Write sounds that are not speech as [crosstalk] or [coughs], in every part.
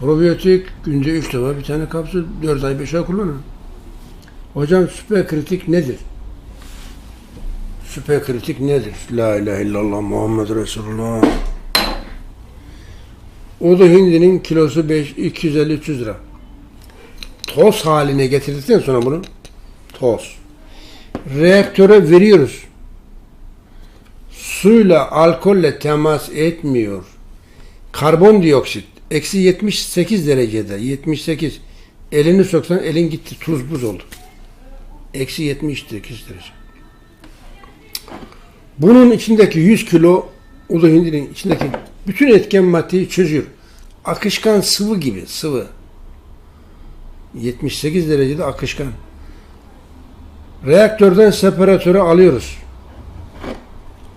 Probiyotik günde 3 defa bir tane kapsül 4 ay 5 ay kullanın. Hocam süper kritik nedir? Süper kritik nedir? La ilahe illallah Muhammed Resulullah. O da hindinin kilosu 5, 250-300 lira. Toz haline getirdikten sonra bunu toz. Reaktöre veriyoruz. Suyla, alkolle temas etmiyor. Karbondioksit eksi 78 derecede 78 elini soksan elin gitti tuz buz oldu. Eksi 78 derece. Bunun içindeki 100 kilo ulu hindinin içindeki bütün etken maddeyi çözüyor. Akışkan sıvı gibi sıvı. 78 derecede akışkan. Reaktörden separatöre alıyoruz.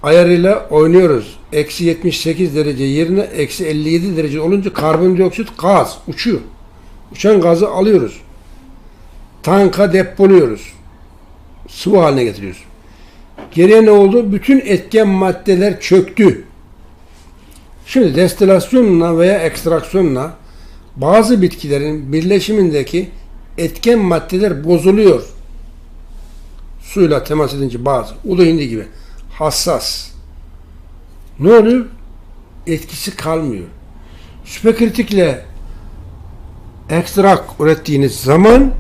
Ayarıyla oynuyoruz. Eksi 78 derece yerine eksi 57 derece olunca karbondioksit gaz uçuyor. Uçan gazı alıyoruz. Tanka depoluyoruz. Sıvı haline getiriyoruz. Geriye ne oldu? Bütün etken maddeler çöktü. Şimdi destilasyonla veya ekstraksiyonla bazı bitkilerin birleşimindeki etken maddeler bozuluyor. Suyla temas edince bazı. Ulu hindi gibi. Hassas. Ne oluyor? Etkisi kalmıyor. Süperkritikle ekstrak ürettiğiniz zaman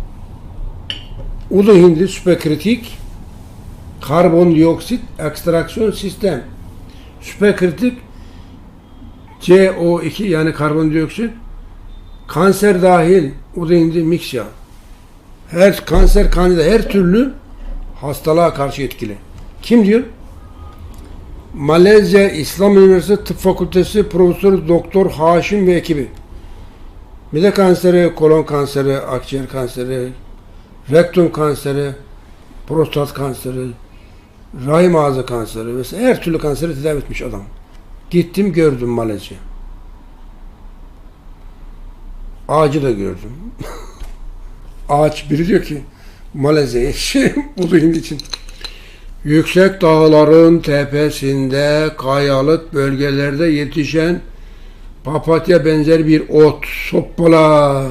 ulu hindi süperkritik karbondioksit ekstraksiyon sistem. Süperkritik CO2 yani karbondioksit kanser dahil ulu hindi mix yağ. Her kanser kandida her türlü hastalığa karşı etkili. Kim diyor? Malezya İslam Üniversitesi Tıp Fakültesi Profesörü Doktor Haşim ve ekibi. Mide kanseri, kolon kanseri, akciğer kanseri, rektum kanseri, prostat kanseri, rahim ağzı kanseri vesaire her türlü kanseri tedavi etmiş adam. Gittim gördüm Malezya. Ağacı da gördüm. [laughs] Ağaç biri diyor ki Malezya'ya şey [laughs] bulayım için. Yüksek dağların tepesinde kayalık bölgelerde yetişen papatya benzer bir ot. Soppala.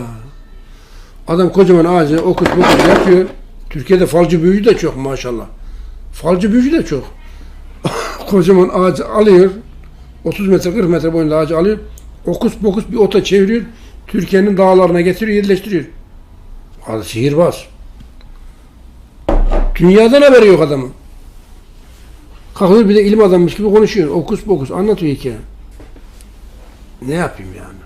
Adam kocaman ağacını okut okut yapıyor. Türkiye'de falcı büyücü de çok maşallah. Falcı büyücü de çok. [coughs] kocaman ağacı alıyor. 30 metre 40 metre boyunda ağacı alıyor. Okus pokus bir ota çeviriyor. Türkiye'nin dağlarına getiriyor yerleştiriyor. Adı sihirbaz. Dünyadan haberi yok adamın. Kalkıyor bir de ilim adammış gibi konuşuyor. Okus pokus anlatıyor hikaye. Ne yapayım yani?